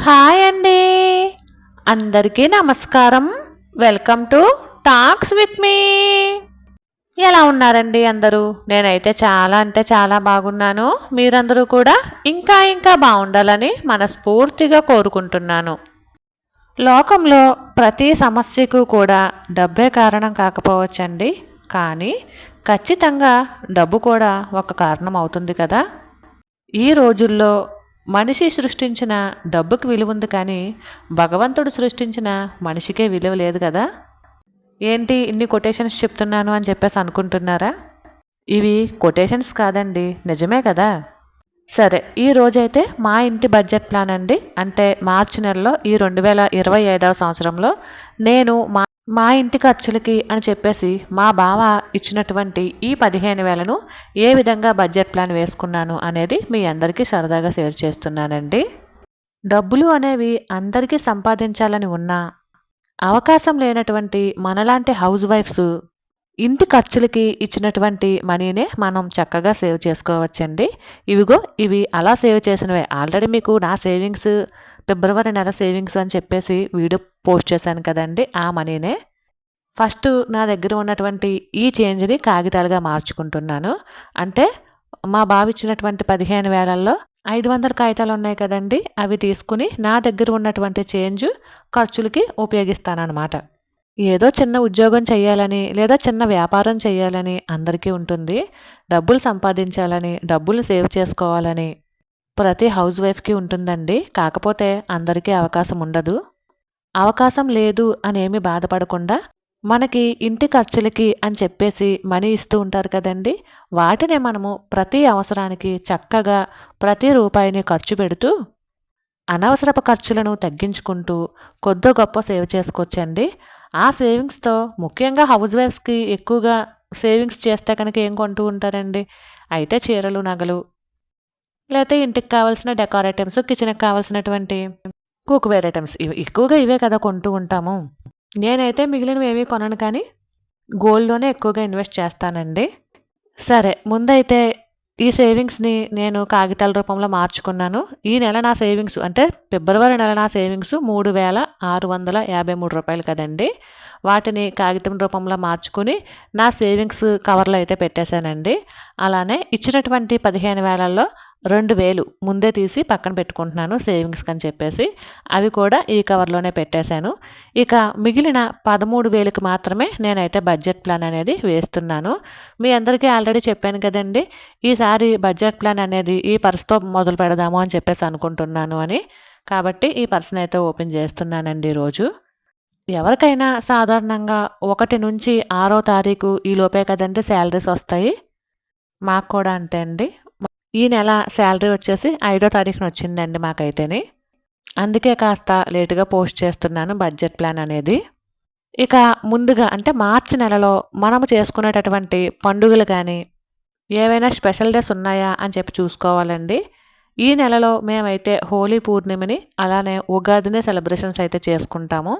Hi అండి. అందరికీ నమస్కారం. Welcome to talks with me. ఎలా ఉన్నారండి అందరూ? నేనైతే చాలా అంటే చాలా బాగున్నాను. మీరందరూ కూడా ఇంకా ఇంకా బాగుండాలని మనస్ఫూర్తిగా కోరుకుంటున్నాను. లోకంలో ప్రతి సమస్యకు కూడా డబ్బే కారణం కాకపోవచ్చండి. కానీ ఖచ్చితంగా డబ్బు కూడా ఒక కారణం అవుతుంది కదా. ఈ రోజుల్లో మనిషి సృష్టించిన డబ్బుకి విలువ ఉంది కానీ భగవంతుడు సృష్టించిన మనిషికే విలువ లేదు కదా? ఏంటి ఇన్ని కొటేషన్స్ చెప్తున్నాను అని చెప్పేసి అనుకుంటున్నారా? ఇవి కొటేషన్స్ కాదండి నిజమే కదా? సరే ఈ రోజైతే మా ఇంటి బడ్జెట్ ప్లాన్ అండి. అంటే మార్చి నెలలో ఈ రెండు వేల ఇరవై ఐదవ సంవత్సరంలో నేను మా మా ఇంటి ఖర్చులకి అని చెప్పేసి మా బావ ఇచ్చినటువంటి ఈ పదిహేను వేలను ఏ విధంగా బడ్జెట్ ప్లాన్ వేసుకున్నాను అనేది మీ అందరికీ సరదాగా షేర్ చేస్తున్నానండి. డబ్బులు అనేవి అందరికీ సంపాదించాలని ఉన్నా అవకాశం లేనటువంటి మనలాంటి హౌస్ వైఫ్స్ ఇంటి ఖర్చులకి ఇచ్చినటువంటి మనీనే మనం చక్కగా సేవ్ చేసుకోవచ్చండి. ఇవిగో ఇవి అలా సేవ్ చేసినవే. ఆల్రెడీ మీకు నా సేవింగ్స్ ఫిబ్రవరి నెల సేవింగ్స్ అని చెప్పేసి వీడియో పోస్ట్ చేశాను కదండి ఆ మనీనే. ఫస్ట్ నా దగ్గర ఉన్నటువంటి ఈ చేంజ్ని కాగితాలుగా మార్చుకుంటున్నాను. అంటే మా బావి ఇచ్చినటువంటి పదిహేను వేలల్లో ఐదు వందల కాగితాలు ఉన్నాయి కదండి అవి తీసుకుని నా దగ్గర ఉన్నటువంటి చేంజ్ ఖర్చులకి ఉపయోగిస్తానన్నమాట. ఏదో చిన్న ఉద్యోగం చేయాలని లేదా చిన్న వ్యాపారం చేయాలని అందరికీ ఉంటుంది. డబ్బులు సంపాదించాలని డబ్బులు సేవ్ చేసుకోవాలని ప్రతి హౌస్ వైఫ్కి ఉంటుందండి. కాకపోతే అందరికీ అవకాశం ఉండదు. అవకాశం లేదు అని ఏమి బాధపడకుండా మనకి ఇంటి ఖర్చులకి అని చెప్పేసి మనీ ఇస్తూ ఉంటారు కదండి. వాటినే మనము ప్రతి అవసరానికి చక్కగా ప్రతి రూపాయిని ఖర్చు పెడుతూ అనవసరపు ఖర్చులను తగ్గించుకుంటూ కొద్దో గొప్ప సేవ్ చేసుకోవచ్చండి. ఆ సేవింగ్స్తో ముఖ్యంగా హౌస్ వైఫ్స్కి ఎక్కువగా సేవింగ్స్ చేస్తే కనుక ఏం కొంటూ ఉంటారండి? అయితే చీరలు నగలు లేకపోతే ఇంటికి కావాల్సిన డెకార్ ఐటమ్స్ కిచెన్కి కావాల్సినటువంటి కుక్వేర్ ఐటమ్స్ ఇవి ఎక్కువగా ఇవే కదా కొంటూ ఉంటాము. నేనైతే మిగిలినవి ఏమీ కొనను కానీ గోల్డ్లోనే ఎక్కువగా ఇన్వెస్ట్ చేస్తానండి. సరే ముందైతే ఈ సేవింగ్స్ని నేను కాగితాల రూపంలో మార్చుకున్నాను. ఈ నెల నా సేవింగ్స్ అంటే ఫిబ్రవరి నెల నా సేవింగ్స్ మూడు వేల ఆరు వందల యాభై మూడు రూపాయలు కదండి. వాటిని కాగితం రూపంలో మార్చుకుని నా సేవింగ్స్ కవర్లో అయితే పెట్టేశానండి. అలానే ఇచ్చినటువంటి పదిహేను వేలల్లో రెండు వేలు ముందే తీసి పక్కన పెట్టుకుంటున్నాను సేవింగ్స్కి అని చెప్పేసి. అవి కూడా ఈ కవర్లోనే పెట్టేశాను. ఇక మిగిలిన పదమూడు వేలకు మాత్రమే నేనైతే బడ్జెట్ ప్లాన్ అనేది వేస్తున్నాను. మీ అందరికీ ఆల్రెడీ చెప్పాను కదండి ఈసారి బడ్జెట్ ప్లాన్ అనేది ఈ పర్స్తో మొదలు పెడదాము అని చెప్పేసి అనుకుంటున్నాను అని. కాబట్టి ఈ పర్సన్ అయితే ఓపెన్ చేస్తున్నానండి ఈరోజు. ఎవరికైనా సాధారణంగా ఒకటి నుంచి ఆరో తారీఖు ఈ లోపే కదండి శాలరీస్ వస్తాయి? మాకు కూడా అంతే అండి. ఈ నెల శాలరీ వచ్చేసి ఐదో తారీఖున వచ్చిందండి మాకైతేనే. అందుకే కాస్త లేటుగా పోస్ట్ చేస్తున్నాను బడ్జెట్ ప్లాన్ అనేది. ఇక ముందుగా అంటే మార్చి నెలలో మనము చేసుకునేటటువంటి పండుగలు కానీ ఏవైనా స్పెషల్ డేస్ ఉన్నాయా అని చెప్పి చూసుకోవాలండి. ఈ నెలలో మేమైతే హోలీ పూర్ణిమని అలానే ఉగాదిని సెలబ్రేషన్స్ అయితే చేసుకుంటాము.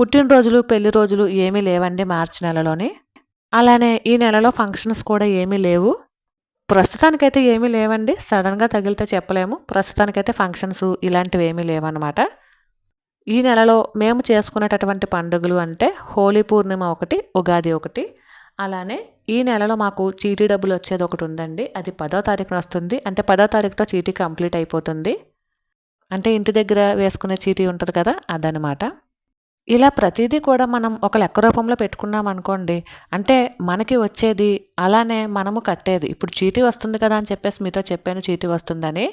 పుట్టినరోజులు పెళ్ళి రోజులు ఏమీ లేవండి మార్చి నెలలోని. అలానే ఈ నెలలో ఫంక్షన్స్ కూడా ఏమీ లేవు. ప్రస్తుతానికైతే ఏమీ లేవండి. సడన్గా తగిలితే చెప్పలేము. ప్రస్తుతానికైతే ఫంక్షన్స్ ఇలాంటివి ఏమీ లేవన్నమాట. ఈ నెలలో మేము చేసుకునేటటువంటి పండుగలు అంటే హోలీ పూర్ణిమ ఒకటి ఉగాది ఒకటి. అలానే ఈ నెలలో మాకు చీటీ డబ్బులు వచ్చేది ఒకటి ఉందండి. అది పదో తారీఖున వస్తుంది. అంటే పదో తారీఖుతో చీటీ కంప్లీట్ అయిపోతుంది. అంటే ఇంటి దగ్గర వేసుకునే చీటీ ఉంటుంది కదా అదనమాట ఇలా ప్రతిదీ కూడా మనం ఒక లెక్క రూపంలో పెట్టుకున్నాం అనుకోండి అంటే మనకి వచ్చేది అలానే మనము కట్టేది. ఇప్పుడు చీటీ వస్తుంది కదా అని చెప్పేసి మీతో చెప్పాను చీటీ వస్తుందని.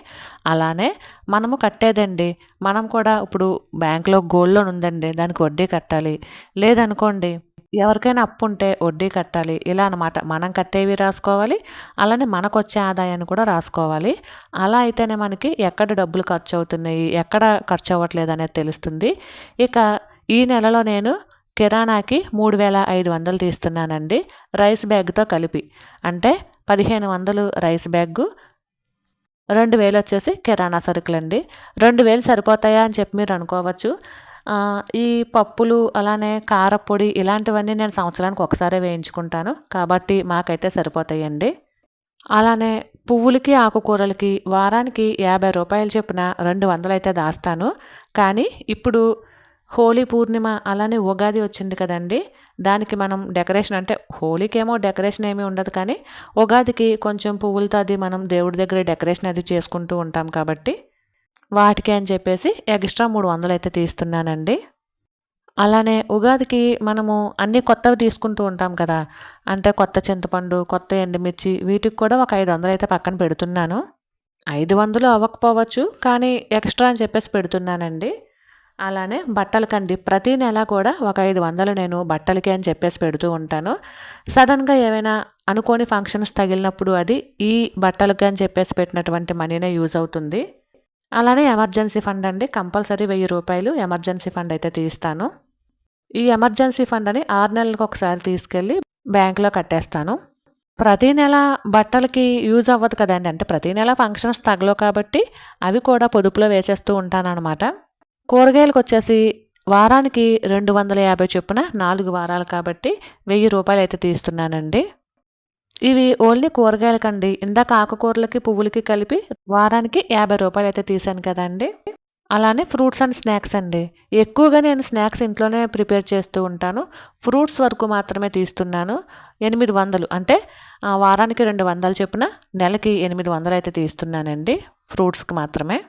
అలానే మనము కట్టేదండి. మనం కూడా ఇప్పుడు బ్యాంక్లో గోల్డ్ లోన్ ఉందండి దానికి వడ్డీ కట్టాలి. లేదనుకోండి ఎవరికైనా అప్పు ఉంటే వడ్డీ కట్టాలి. ఇలా అనమాట మనం కట్టేవి రాసుకోవాలి అలానే మనకు వచ్చే ఆదాయాన్ని కూడా రాసుకోవాలి. అలా అయితేనే మనకి ఎక్కడ డబ్బులు ఖర్చు అవుతున్నాయి ఎక్కడ ఖర్చు అవ్వట్లేదు అనేది తెలుస్తుంది. ఇక ఈ నెలలో నేను కిరాణాకి మూడు వేల ఐదు వందలు తీస్తున్నానండి. రైస్ బ్యాగ్తో కలిపి. అంటే పదిహేను వందలు రైస్ బ్యాగ్ రెండు వేలు వచ్చేసి కిరాణా సరుకులండి. రెండు వేలు సరిపోతాయా అని చెప్పి మీరు అనుకోవచ్చు. ఈ పప్పులు అలానే కారపొడి ఇలాంటివన్నీ నేను సంవత్సరానికి ఒకసారి వేయించుకుంటాను. కాబట్టి మాకైతే సరిపోతాయండి. అలానే పువ్వులకి ఆకుకూరలకి వారానికి యాభై రూపాయలు చొప్పున రెండు వందలు అయితే దాస్తాను. కానీ ఇప్పుడు హోలీ పూర్ణిమ అలానే ఉగాది వచ్చింది కదండి. దానికి మనం డెకరేషన్ అంటే హోలీకేమో డెకరేషన్ ఏమీ ఉండదు కానీ ఉగాదికి కొంచెం పువ్వులతో అది మనం దేవుడి దగ్గర డెకరేషన్ అది చేసుకుంటూ ఉంటాం కాబట్టి వాటికి అని చెప్పేసి ఎక్స్ట్రా మూడు వందలు అయితే తీస్తున్నానండి. అలానే ఉగాదికి మనము అన్నీ కొత్తవి తీసుకుంటూ ఉంటాం కదా. అంటే కొత్త చింతపండు కొత్త ఎండుమిర్చి వీటికి కూడా ఒక ఐదు వందలు అయితే పక్కన పెడుతున్నాను. ఐదు వందలు అవ్వకపోవచ్చు కానీ ఎక్స్ట్రా అని చెప్పేసి పెడుతున్నానండి. అలానే బట్టలకండి ప్రతి నెల కూడా ఒక ఐదు వందలు నేను బట్టలకి అని చెప్పేసి పెడుతూ ఉంటాను. సడన్గా ఏమైనా అనుకోని ఫంక్షన్స్ తగిలినప్పుడు అది ఈ బట్టలకి అని చెప్పేసి పెట్టినటువంటి మనీనే యూజ్ అవుతుంది. అలానే ఎమర్జెన్సీ ఫండ్ అండి. కంపల్సరీ వెయ్యి రూపాయలు ఎమర్జెన్సీ ఫండ్ అయితే తీస్తాను. ఈ ఎమర్జెన్సీ ఫండ్ అని ఆరు నెలలకు ఒకసారి తీసుకెళ్ళి బ్యాంకులో కట్టేస్తాను. ప్రతి నెల బట్టలకి యూజ్ అవ్వదు కదండి. అంటే ప్రతి నెల ఫంక్షన్స్ తగలవు కాబట్టి అవి కూడా పొదుపులో వేసేస్తూ ఉంటానన్నమాట. కూరగాయలకు వచ్చేసి వారానికి రెండు వందల యాభై చొప్పున నాలుగు వారాలు కాబట్టి వెయ్యి రూపాయలు అయితే తీస్తున్నానండి. ఇవి ఓన్లీ కూరగాయలకండి. ఇందాక ఆకుకూరలకి పువ్వులకి కలిపి వారానికి యాభై రూపాయలు అయితే తీసాను కదండి. అలానే ఫ్రూట్స్ అండ్ స్నాక్స్ అండి. ఎక్కువగా నేను స్నాక్స్ ఇంట్లోనే ప్రిపేర్ చేస్తూ ఉంటాను. ఫ్రూట్స్ వరకు మాత్రమే తీస్తున్నాను. ఎనిమిది వందలు అంటే వారానికి రెండు వందలు చొప్పున నెలకి ఎనిమిది వందలు అయితే తీస్తున్నానండి. ఫ్రూట్స్కి మాత్రమే.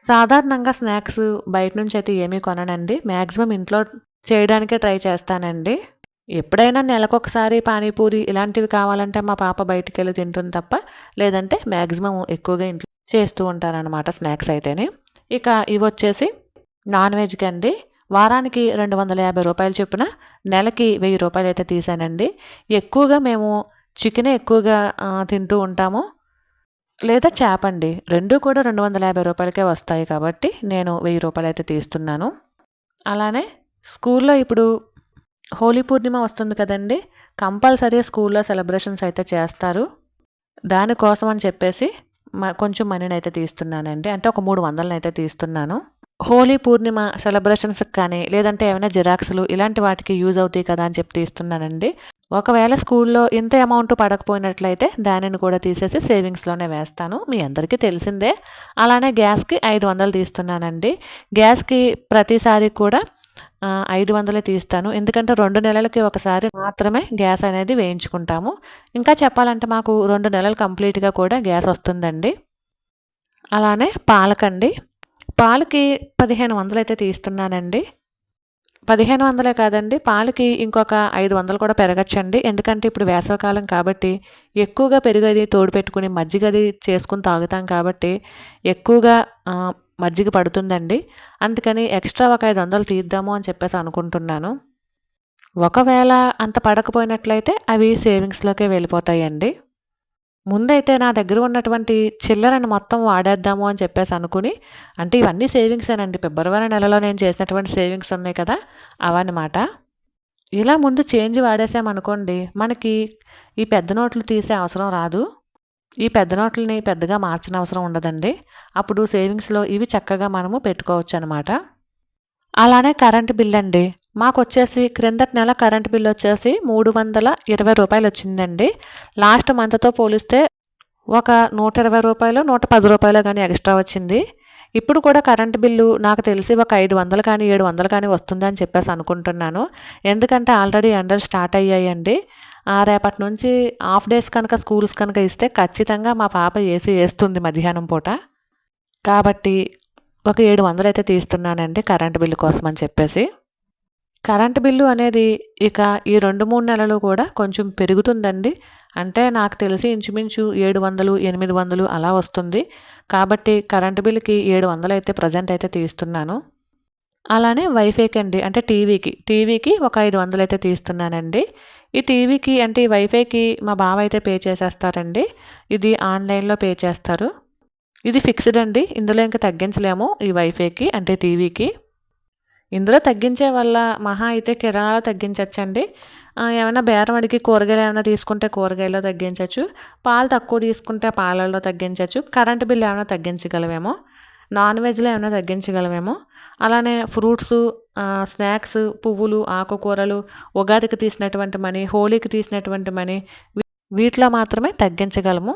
సాధారణంగా స్నాక్స్ బయట నుంచి అయితే ఏమీ కొననండి. మ్యాక్సిమం ఇంట్లో చేయడానికే ట్రై చేస్తానండి. ఎప్పుడైనా నెలకొకసారి పానీపూరి ఇలాంటివి కావాలంటే మా పాప బయటికి వెళ్ళి తింటుంది తప్ప లేదంటే మ్యాక్సిమం ఎక్కువగా ఇంట్లో చేస్తూ ఉంటారనమాట స్నాక్స్ అయితేనే. ఇక ఇవి వచ్చేసి నాన్ వెజ్కి అండి. వారానికి రెండు వందల యాభై రూపాయలు చొప్పున నెలకి వెయ్యి రూపాయలు అయితే తీసానండి. ఎక్కువగా మేము చికెనే ఎక్కువగా తింటూ ఉంటాము. లేదా చేప అండి. రెండు కూడా రెండు వందల యాభై రూపాయలకే వస్తాయి కాబట్టి నేను వెయ్యి రూపాయలు అయితే తీస్తున్నాను. అలానే స్కూల్లో ఇప్పుడు హోలీ పూర్ణిమ వస్తుంది కదండి. కంపల్సరీ స్కూల్లో సెలబ్రేషన్స్ అయితే చేస్తారు. దానికోసం అని చెప్పేసి కొంచెం మనీని అయితే తీస్తున్నానండి. అంటే ఒక మూడు వందలని అయితే తీస్తున్నాను. హోలీ పూర్ణిమ సెలబ్రేషన్స్కి కానీ లేదంటే ఏమైనా జిరాక్స్లు ఇలాంటి వాటికి యూజ్ అవుతాయి కదా అని చెప్పి తీస్తున్నానండి. ఒకవేళ స్కూల్లో ఇంత అమౌంట్ పడకపోయినట్లయితే దానిని కూడా తీసేసి సేవింగ్స్లోనే వేస్తాను. మీ అందరికీ తెలిసిందే. అలానే గ్యాస్కి ఐదు వందలు తీస్తున్నానండి. గ్యాస్కి ప్రతిసారి కూడా ఐదు వందలే తీస్తాను. ఎందుకంటే రెండు నెలలకి ఒకసారి మాత్రమే గ్యాస్ అనేది వేయించుకుంటాము. ఇంకా చెప్పాలంటే మాకు రెండు నెలలు కంప్లీట్గా కూడా గ్యాస్ వస్తుందండి. అలానే పాలకండి. పాలకి పదిహేను వందలు అయితే తీస్తున్నానండి. పదిహేను వందలే కాదండి. పాలకి ఇంకొక ఐదు వందలు కూడా పెరగచ్చండి. ఎందుకంటే ఇప్పుడు వేసవకాలం కాబట్టి ఎక్కువగా పెరుగది తోడు పెట్టుకుని మజ్జిగది చేసుకుని తాగుతాం కాబట్టి ఎక్కువగా మజ్జిగ పడుతుందండి. అందుకని ఎక్స్ట్రా ఒక ఐదు వందలు తీద్దాము అని చెప్పేసి అనుకుంటున్నాను. ఒకవేళ అంత పడకపోయినట్లయితే అవి సేవింగ్స్లోకే వెళ్ళిపోతాయండి. ముందైతే నా దగ్గర ఉన్నటువంటి చిల్లరని మొత్తం వాడేద్దాము అని చెప్పేసి అనుకుని అంటే ఇవన్నీ సేవింగ్సేనండి ఫిబ్రవరి నెలలో నేను చేసినటువంటి సేవింగ్స్ ఉన్నాయి కదా అవన్నమాట. ఇలా ముందు చేంజ్ వాడేసామనుకోండి మనకి ఈ పెద్ద నోట్లు తీసే అవసరం రాదు. ఈ పెద్ద నోట్లని పెద్దగా మార్చిన అవసరం ఉండదండి. అప్పుడు సేవింగ్స్లో ఇవి చక్కగా మనము పెట్టుకోవచ్చు అనమాట అలానే కరెంటు బిల్ అండి. మాకు వచ్చేసి క్రిందటి నెల కరెంట్ బిల్ వచ్చేసి మూడు వందల ఇరవై రూపాయలు వచ్చిందండి. లాస్ట్ మంత్తో పోలిస్తే ఒక నూట ఇరవై రూపాయలు నూట పది రూపాయలు కానీ ఎక్స్ట్రా వచ్చింది. ఇప్పుడు కూడా కరెంట్ బిల్లు నాకు తెలిసి ఒక ఐదు వందలు కానీ ఏడు వందలు కానీ వస్తుందని చెప్పేసి అనుకుంటున్నాను. ఎందుకంటే ఆల్రెడీ ఎండలు స్టార్ట్ అయ్యాయండి. రేపటి నుంచి హాఫ్ డేస్ కనుక స్కూల్స్ కనుక ఇస్తే ఖచ్చితంగా మా పాప ఏసీ వేస్తుంది మధ్యాహ్నం పూట. కాబట్టి ఒక ఏడు వందలు అయితే తీస్తున్నానండి కరెంట్ బిల్లు కోసం అని చెప్పేసి. కరెంటు బిల్లు అనేది ఇక ఈ రెండు మూడు నెలలు కూడా కొంచెం పెరుగుతుందండి. అంటే నాకు తెలిసి ఇంచుమించు ఏడు వందలు ఎనిమిది వందలు అలా వస్తుంది. కాబట్టి కరెంటు బిల్లుకి ఏడు వందలు అయితే ప్రజెంట్ అయితే తీస్తున్నాను. అలానే వైఫైకి అండి అంటే టీవీకి. టీవీకి ఒక ఐదు వందలు అయితే తీస్తున్నానండి. ఈ టీవీకి అంటే ఈ వైఫైకి మా బావ అయితే పే చేసేస్తారండి. ఇది ఆన్లైన్లో పే చేస్తారు. ఇది ఫిక్స్డ్ అండి. ఇందులో ఇంకా తగ్గించలేము ఈ వైఫైకి అంటే టీవీకి. ఇందులో తగ్గించే వల్ల మహా అయితే కిరాణాలో తగ్గించవచ్చండి ఏమైనా బేరం అడిగి కూరగాయలు ఏమైనా తీసుకుంటే కూరగాయల్లో తగ్గించవచ్చు పాలు తక్కువ తీసుకుంటే పాలల్లో తగ్గించవచ్చు కరెంటు బిల్లు ఏమైనా తగ్గించగలమేమో? నాన్ వెజ్లో ఏమైనా తగ్గించగలమేమో? అలానే ఫ్రూట్స్ స్నాక్స్ పువ్వులు ఆకుకూరలు ఉగాదికి తీసినటువంటి మనీ హోలీకి తీసినటువంటి మనీ వీటిలో మాత్రమే తగ్గించగలము.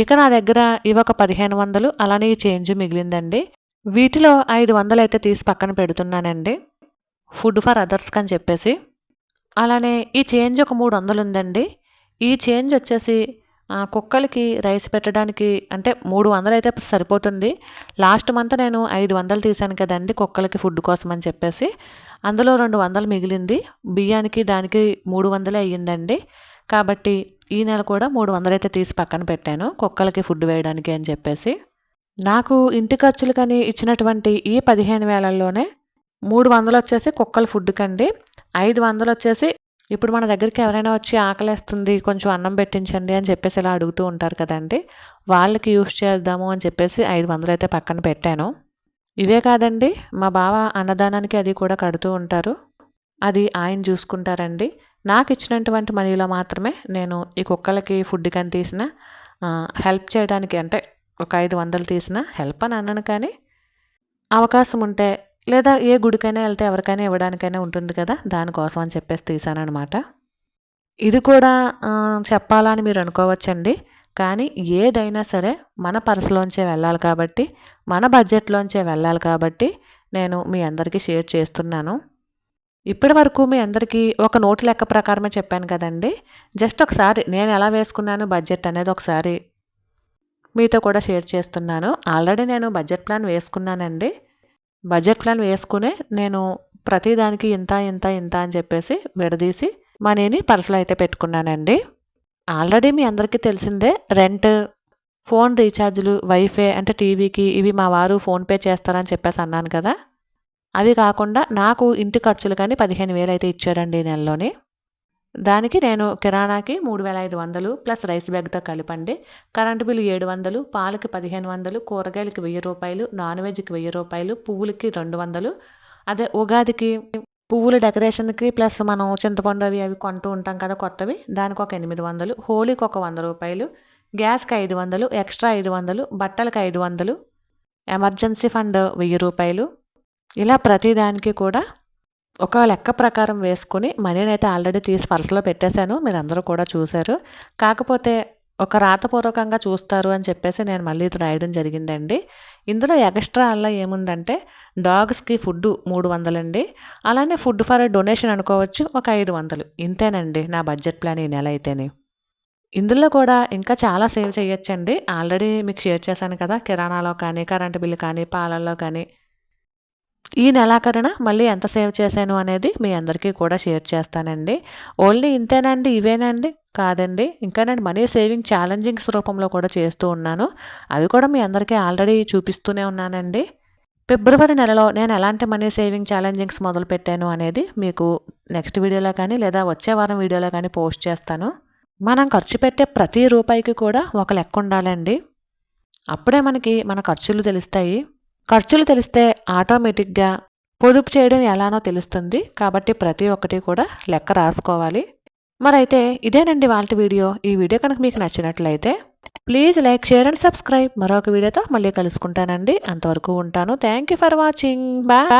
ఇక నా దగ్గర ఇవి ఒక పదిహేను వందలు అలానే ఈ చేంజ్ మిగిలిందండి. వీటిలో ఐదు వందలు అయితే తీసి పక్కన పెడుతున్నానండి. ఫుడ్ ఫర్ అదర్స్కి అని చెప్పేసి. అలానే ఈ చేంజ్ ఒక మూడు వందలు ఉందండి ఈ చేంజ్ వచ్చేసి కుక్కలకి రైస్ పెట్టడానికి అంటే మూడు వందలు అయితే సరిపోతుంది. లాస్ట్ మంత్ నేను ఐదు వందలు తీశాను కదండి కుక్కలకి ఫుడ్ కోసం అని చెప్పేసి. అందులో రెండు వందలు మిగిలింది. బియ్యానికి దానికి మూడు వందలే అయ్యిందండి. కాబట్టి ఈ నెల కూడా మూడు వందలు అయితే తీసి పక్కన పెట్టాను కుక్కలకి ఫుడ్ వేయడానికి అని చెప్పేసి. నాకు ఇంటి ఖర్చులకని ఇచ్చినటువంటి ఈ పదిహేను వేలల్లోనే మూడు వందలు వచ్చేసి కుక్కల ఫుడ్ కండి ఐదు వందలు వచ్చేసి ఇప్పుడు మన దగ్గరికి ఎవరైనా వచ్చి ఆకలేస్తుంది కొంచెం అన్నం పెట్టించండి అని చెప్పేసి ఇలా అడుగుతూ ఉంటారు కదండి. వాళ్ళకి యూస్ చేద్దాము అని చెప్పేసి ఐదు వందలు అయితే పక్కన పెట్టాను. ఇవే కాదండి మా బావ అన్నదానానికి అది కూడా కడుతూ ఉంటారు. అది ఆయన చూసుకుంటారండి. నాకు ఇచ్చినటువంటి మనీలో మాత్రమే నేను ఈ కుక్కలకి ఫుడ్ కానీ తీసిన హెల్ప్ చేయడానికి అంటే ఒక ఐదు వందలు తీసిన హెల్ప్ అని అన్నాను కానీ అవకాశం ఉంటే లేదా ఏ గుడికైనా వెళ్తే ఎవరికైనా ఇవ్వడానికైనా ఉంటుంది కదా దానికోసం అని చెప్పేసి తీసానమాట ఇది కూడా చెప్పాలని మీరు అనుకోవచ్చండి. కానీ ఏదైనా సరే మన పర్సులోంచే వెళ్ళాలి కాబట్టి మన బడ్జెట్లోంచే వెళ్ళాలి కాబట్టి నేను మీ అందరికీ షేర్ చేస్తున్నాను. ఇప్పటి వరకు మీ అందరికీ ఒక నోటు లెక్క ప్రకారమే చెప్పాను కదండి. జస్ట్ ఒకసారి నేను ఎలా వేసుకున్నాను బడ్జెట్ అనేది ఒకసారి మీతో కూడా షేర్ చేస్తున్నాను. ఆల్రెడీ నేను బడ్జెట్ ప్లాన్ వేసుకున్నానండి. బడ్జెట్ ప్లాన్ వేసుకునే నేను ప్రతిదానికి ఇంత ఇంత ఇంత అని చెప్పేసి విడదీసి మనీని పర్సులో అయితే పెట్టుకున్నానండి. ఆల్రెడీ మీ అందరికీ తెలిసిందే రెంట్ ఫోన్ రీఛార్జ్లు వైఫై అంటే టీవీకి ఇవి మా వారు ఫోన్పే చేస్తారని చెప్పేసి అన్నాను కదా. అవి కాకుండా నాకు ఇంటి ఖర్చులు కానీ పదిహేను వేలు అయితే ఇచ్చారండి ఈ నెలలోని. దానికి నేను కిరాణాకి మూడు వేల ఐదు వందలు ప్లస్ రైస్ బ్యాగ్తో కలిపండి. కరెంటు బిల్లు ఏడు వందలు పాలకి పదిహేను వందలు కూరగాయలకి వెయ్యి రూపాయలు నాన్ వెజ్కి వెయ్యి రూపాయలు పువ్వులకి రెండు వందలు. అదే ఉగాదికి పువ్వుల డెకరేషన్కి ప్లస్ మనం చింతపండు అవి అవి కొంటూ ఉంటాం కదా కొత్తవి దానికి ఒక ఎనిమిది వందలు హోలీకి ఒక వంద రూపాయలు గ్యాస్కి ఐదు వందలు ఎక్స్ట్రా ఐదు వందలు బట్టలకు ఐదు వందలు ఎమర్జెన్సీ ఫండ్ వెయ్యి రూపాయలు. ఇలా ప్రతిదానికి కూడా ఒక లెక్క ప్రకారం వేసుకుని మనీని అయితే ఆల్రెడీ తీసి పర్సులో పెట్టేశాను. మీరు అందరూ కూడా చూశారు. కాకపోతే ఒక రాతపూర్వకంగా చూస్తారు అని చెప్పేసి నేను మళ్ళీ ఇది రాయడం జరిగిందండి. ఇందులో ఎక్స్ట్రా అలా ఏముందంటే డాగ్స్కి ఫుడ్ మూడు వందలండి. అలానే ఫుడ్ ఫర్ డొనేషన్ అనుకోవచ్చు ఒక ఐదు వందలు. ఇంతేనండి నా బడ్జెట్ ప్లాన్ ఈ నెల అయితేనే. ఇందులో కూడా ఇంకా చాలా సేవ్ చేయొచ్చండి. ఆల్రెడీ మీకు షేర్ చేశాను కదా కిరాణాలో కానీ కరెంటు బిల్లు కానీ పాలల్లో కానీ ఈ నెలాఖరున మళ్ళీ ఎంత సేవ్ చేశాను అనేది మీ అందరికీ కూడా షేర్ చేస్తానండి. ఓన్లీ ఇంతేనండి ఇవేనండి? కాదండి. ఇంకా నేను మనీ సేవింగ్ ఛాలెంజింగ్స్ రూపంలో కూడా చేస్తూ ఉన్నాను. అవి కూడా మీ అందరికీ ఆల్రెడీ చూపిస్తూనే ఉన్నానండి. ఫిబ్రవరి నెలలో నేను ఎలాంటి మనీ సేవింగ్ ఛాలెంజింగ్స్ మొదలు పెట్టాను అనేది మీకు నెక్స్ట్ వీడియోలో కానీ లేదా వచ్చే వారం వీడియోలో కానీ పోస్ట్ చేస్తాను. మనం ఖర్చు పెట్టే ప్రతి రూపాయికి కూడా ఒక లెక్క ఉండాలండి. అప్పుడే మనకి మన ఖర్చులు తెలుస్తాయి. ఖర్చులు తెలిస్తే ఆటోమేటిక్గా పొదుపు చేయడం ఎలానో తెలుస్తుంది. కాబట్టి ప్రతి ఒక్కటి కూడా లెక్క రాసుకోవాలి. మరైతే ఇదేనండి వాళ్ళ వీడియో. ఈ వీడియో కనుక మీకు నచ్చినట్లయితే please like share and subscribe. మరొక వీడియోతో మళ్ళీ కలుసుకుంటానండి. అంతవరకు ఉంటాను. Thank you for watching. Bye